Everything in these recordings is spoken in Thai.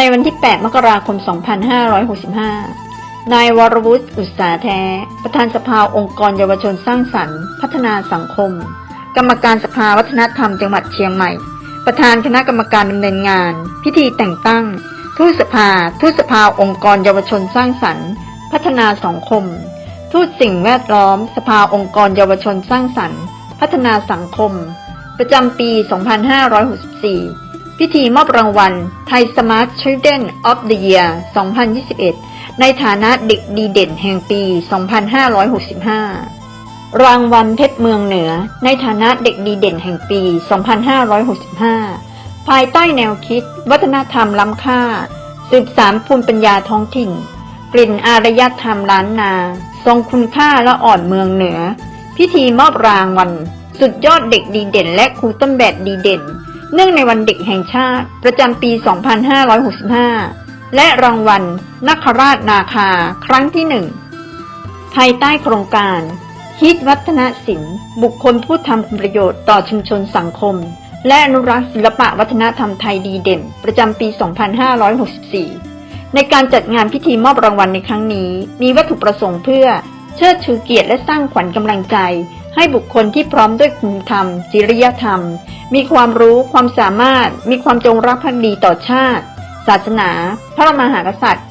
ในวันที่ 8 มกราคม 2565 นายวรวุฒิอุตสาแท้ ประธานสภาองค์กรเยาวชนสร้างสรรค์ พัฒนาสังคม กรรมการสภาวัฒนธรรมจังหวัดเชียงใหม่ ประธานคณะกรรมการดำเนินงาน พิธีแต่งตั้ง ทูตสภา ทูตสภาองค์กรเยาวชนสร้างสรรค์ พัฒนาสังคม ทูตสิ่งแวดล้อม สภาองค์กรเยาวชนสร้างสรรค์ พัฒนาสังคม ประจำปี 2564 พิธีมอบรางวัล Thai Smart Children of the Year 2021 ในฐานะเด็กดีเด่นแห่งปี 2565 รางวัลเพชรเมืองเหนือ ในฐานะเด็กดีเด่นแห่งปี 2565 ภายใต้แนวคิด วัฒนธรรมล้ำค่า สืบสารภูมิปัญญาท้องถิ่น กลิ่นอารยธรรมล้านนา ทรงคุณค่าและอ่อนเมืองเหนือ พิธีมอบรางวัล สุดยอดเด็กดีเด่น และครูต้นแบบดีเด่น เนื่องในวันเด็กแห่งชาติประจำปี 2565 และรางวัลนักราชนาคาครั้งที่หนึ่งภายใต้โครงการ ฮิตวัฒนศิลป์ บุคคลผู้ทำคุณประโยชน์ต่อชุมชนสังคม และอนุรักษ์ศิลปะวัฒนธรรมไทยดีเด่น ประจำปี 2564 ในการจัดงานพิธีมอบรางวัลในครั้งนี้ มีวัตถุประสงค์เพื่อ เชิดชูเกียรติและสร้างขวัญกำลังใจ ให้บุคคลที่พร้อมด้วยคุณธรรม จริยธรรม มีความรู้ความสามารถ มีความจงรักภักดีต่อชาติ ศาสนา พระมหากษัตริย์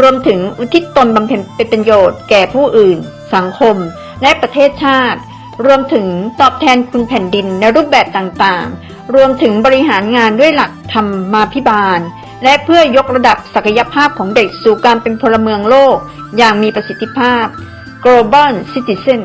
รวมถึงอุทิศตนบำเพ็ญเป็นประโยชน์แก่ผู้อื่น สังคม และประเทศชาติ รวมถึงตอบแทนคุณแผ่นดินในรูปแบบต่างๆ รวมถึงบริหารงานด้วยหลักธรรมาภิบาล และเพื่อยกระดับศักยภาพของเด็กสู่การเป็นพลเมืองโลก อย่างมีประสิทธิภาพ Global Citizen